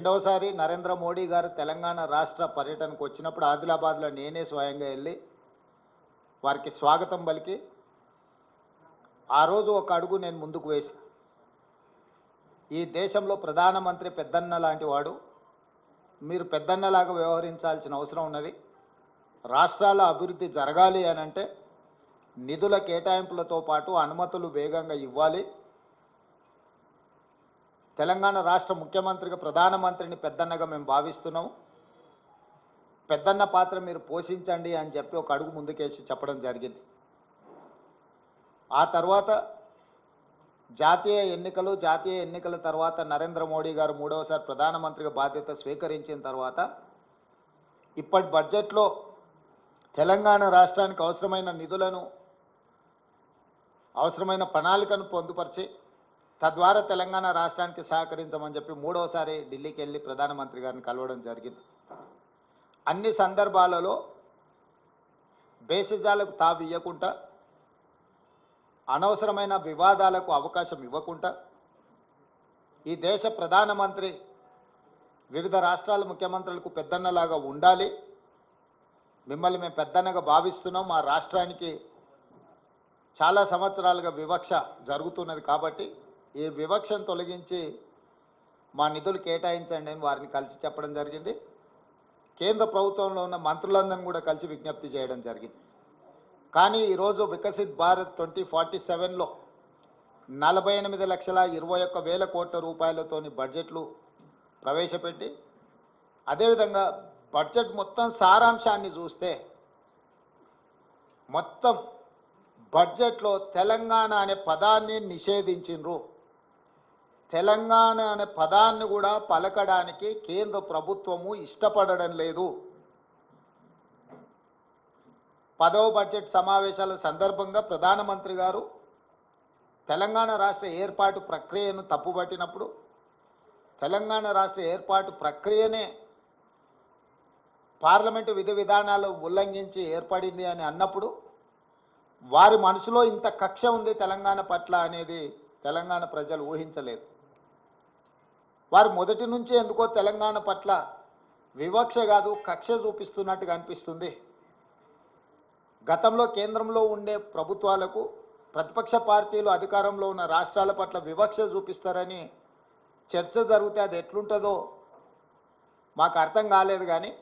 రెండవసారి నరేంద్ర మోడీ గారు తెలంగాణ రాష్ట్ర పర్యటనకు వచ్చినప్పుడు ఆదిలాబాద్లో నేనే స్వయంగా వెళ్ళి వారికి స్వాగతం పలికి ఆ రోజు ఒక అడుగు నేను ముందుకు వేసి ఈ దేశంలో ప్రధానమంత్రి పెద్దన్న లాంటి వాడు మీరు పెద్దన్నలాగా వ్యవహరించాల్సిన అవసరం ఉన్నది. రాష్ట్రాల అభివృద్ధి జరగాలి అని అంటే నిధుల కేటాయింపులతో పాటు అనుమతులు వేగంగా ఇవ్వాలి. తెలంగాణ రాష్ట్ర ముఖ్యమంత్రిగా ప్రధానమంత్రిని పెద్దన్నగా మేము భావిస్తున్నాము పెద్దన్న పాత్ర మీరు పోషించండి అని చెప్పి ఒక అడుగు ముందుకేసి చెప్పడం జరిగింది. ఆ తర్వాత జాతీయ ఎన్నికలు జాతీయ ఎన్నికల తర్వాత నరేంద్ర మోడీ గారు మూడవసారి ప్రధానమంత్రిగా బాధ్యత స్వీకరించిన తర్వాత ఇప్పటి బడ్జెట్లో తెలంగాణ రాష్ట్రానికి అవసరమైన నిధులను అవసరమైన ప్రణాళికను పొందుపరిచి తద్వారా తెలంగాణ రాష్ట్రానికి సహకరించమని చెప్పి మూడవసారి ఢిల్లీకి వెళ్ళి ప్రధానమంత్రి గారిని కలవడం జరిగింది. అన్ని సందర్భాలలో బేసిజాలకు తావు ఇవ్వకుండా అనవసరమైన వివాదాలకు అవకాశం ఇవ్వకుండా ఈ దేశ ప్రధానమంత్రి వివిధ రాష్ట్రాల ముఖ్యమంత్రులకు పెద్దన్నలాగా ఉండాలి. మిమ్మల్ని మేము పెద్దన్నగా భావిస్తున్నాం. మా రాష్ట్రానికి చాలా సంవత్సరాలుగా వివక్ష జరుగుతున్నది కాబట్టి ఈ వివక్షను తొలగించి మా నిధులు కేటాయించండి అని వారిని కలిసి చెప్పడం జరిగింది. కేంద్ర ప్రభుత్వంలో ఉన్న మంత్రులందరినీ కూడా కలిసి విజ్ఞప్తి చేయడం జరిగింది. కానీ ఈరోజు వికసిత్ భారత్ ట్వంటీ ఫార్టీ సెవెన్లో నలభై ఎనిమిది లక్షల ఇరవై ఒక్క వేల కోట్ల రూపాయలతోని బడ్జెట్లు ప్రవేశపెట్టి అదేవిధంగా బడ్జెట్ మొత్తం సారాంశాన్ని చూస్తే మొత్తం బడ్జెట్లో తెలంగాణ అనే పదాన్ని నిషేధించిండ్రు. తెలంగాణ అనే పదాన్ని కూడా పలకడానికి కేంద్ర ప్రభుత్వము ఇష్టపడడం లేదు. పదవ బడ్జెట్ సమావేశాల సందర్భంగా ప్రధానమంత్రి గారు తెలంగాణ రాష్ట్ర ఏర్పాటు ప్రక్రియను తప్పుపట్టినప్పుడు తెలంగాణ రాష్ట్ర ఏర్పాటు ప్రక్రియనే పార్లమెంటు విధి విధానాలు ఉల్లంఘించి ఏర్పడింది అని అన్నప్పుడు వారి మనసులో ఇంత కక్ష ఉంది తెలంగాణ పట్ల అనేది తెలంగాణ ప్రజలు ఊహించలేదు. వారు మొదటి నుంచి ఎందుకో తెలంగాణ పట్ల వివక్ష కాదు కక్ష చూపిస్తున్నట్టుగా అనిపిస్తుంది. గతంలో కేంద్రంలో ఉండే ప్రభుత్వాలకు ప్రతిపక్ష పార్టీలు అధికారంలో ఉన్న రాష్ట్రాల పట్ల వివక్ష చూపిస్తారని చర్చ జరిగితే అది ఎట్లుంటుందో మాకు అర్థం కాలేదు కానీ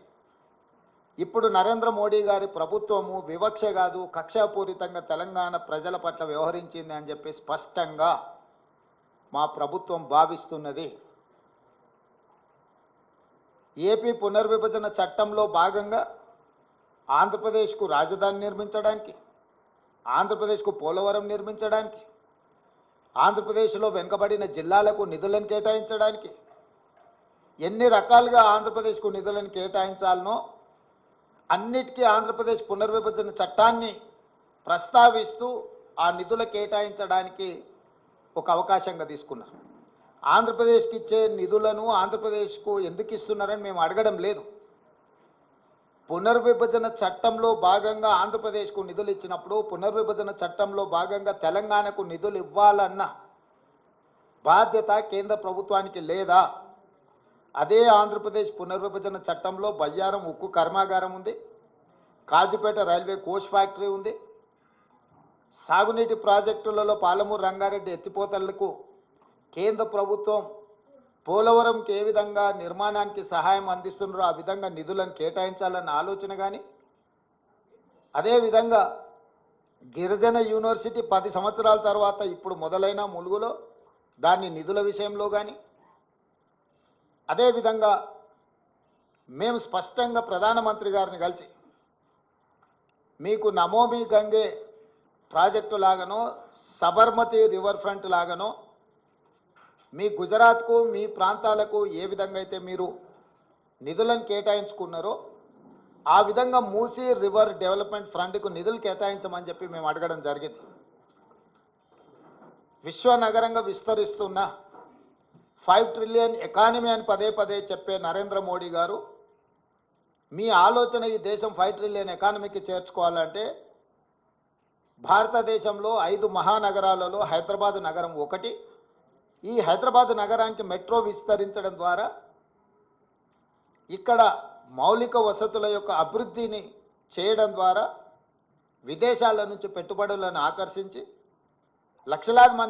ఇప్పుడు నరేంద్ర మోడీ గారి ప్రభుత్వము వివక్ష కాదు కక్షాపూరితంగా తెలంగాణ ప్రజల పట్ల వ్యవహరించింది అని చెప్పి స్పష్టంగా మా ప్రభుత్వం భావిస్తున్నది. ఏపీ పునర్విభజన చట్టంలో భాగంగా ఆంధ్రప్రదేశ్కు రాజధాని నిర్మించడానికి ఆంధ్రప్రదేశ్కు పోలవరం నిర్మించడానికి ఆంధ్రప్రదేశ్లో వెనుకబడిన జిల్లాలకు నిధులను కేటాయించడానికి ఎన్ని రకాలుగా ఆంధ్రప్రదేశ్కు నిధులను కేటాయించాలనో అన్నిటికీ ఆంధ్రప్రదేశ్ పునర్విభజన చట్టాన్ని ప్రస్తావిస్తూ ఆ నిధుల కేటాయించడానికి ఒక అవకాశంగా తీసుకున్నారు. ఆంధ్రప్రదేశ్కి ఇచ్చే నిధులను ఆంధ్రప్రదేశ్కు ఎందుకు ఇస్తున్నారని మేము అడగడం లేదు. పునర్విభజన చట్టంలో భాగంగా ఆంధ్రప్రదేశ్కు నిధులు ఇచ్చినప్పుడు పునర్విభజన చట్టంలో భాగంగా తెలంగాణకు నిధులు ఇవ్వాలన్న బాధ్యత కేంద్ర ప్రభుత్వానికి లేదా? అదే ఆంధ్రప్రదేశ్ పునర్విభజన చట్టంలో బయ్యారం ఉక్కు కర్మాగారం ఉంది. కాజుపేట రైల్వే కోచ్ ఫ్యాక్టరీ ఉంది. సాగునీటి ప్రాజెక్టులలో పాలమూరు రంగారెడ్డి ఎత్తిపోతలకు కేంద్ర ప్రభుత్వం పోలవరంకి ఏ విధంగా నిర్మాణానికి సహాయం అందిస్తున్నారో ఆ విధంగా నిధులను కేటాయించాలన్న ఆలోచన కానీ అదేవిధంగా గిరిజన యూనివర్సిటీ పది సంవత్సరాల తర్వాత ఇప్పుడు మొదలైన ములుగులో దాన్ని నిధుల విషయంలో కానీ అదేవిధంగా మేము స్పష్టంగా ప్రధానమంత్రి గారిని కలిసి మీకు నమోమి గంగే ప్రాజెక్టు లాగానో సబర్మతి రివర్ ఫ్రంట్ లాగానో మీ గుజరాత్కు మీ ప్రాంతాలకు ఏ విధంగా అయితే మీరు నిధులను కేటాయించుకున్నారో ఆ విధంగా మూసీ రివర్ డెవలప్మెంట్ ఫ్రంట్కు నిధులు కేటాయించమని చెప్పి మేము అడగడం జరిగింది. విశ్వనగరంగా విస్తరిస్తున్న ఫైవ్ ట్రిలియన్ ఎకానమీ అని పదే పదే చెప్పే నరేంద్ర మోడీ గారు మీ ఆలోచన ఈ దేశం ఫైవ్ ట్రిలియన్ ఎకానమీకి చేర్చుకోవాలంటే భారతదేశంలో ఐదు మహానగరాలలో హైదరాబాద్ నగరం ఒకటి ఈ హైదరాబాద్ నగరానికి మెట్రో విస్తరించడం ద్వారా ఇక్కడ మౌలిక వసతుల యొక్క అభివృద్ధిని చేయడం ద్వారా విదేశాల నుంచి పెట్టుబడులను ఆకర్షించి లక్షలాది మంది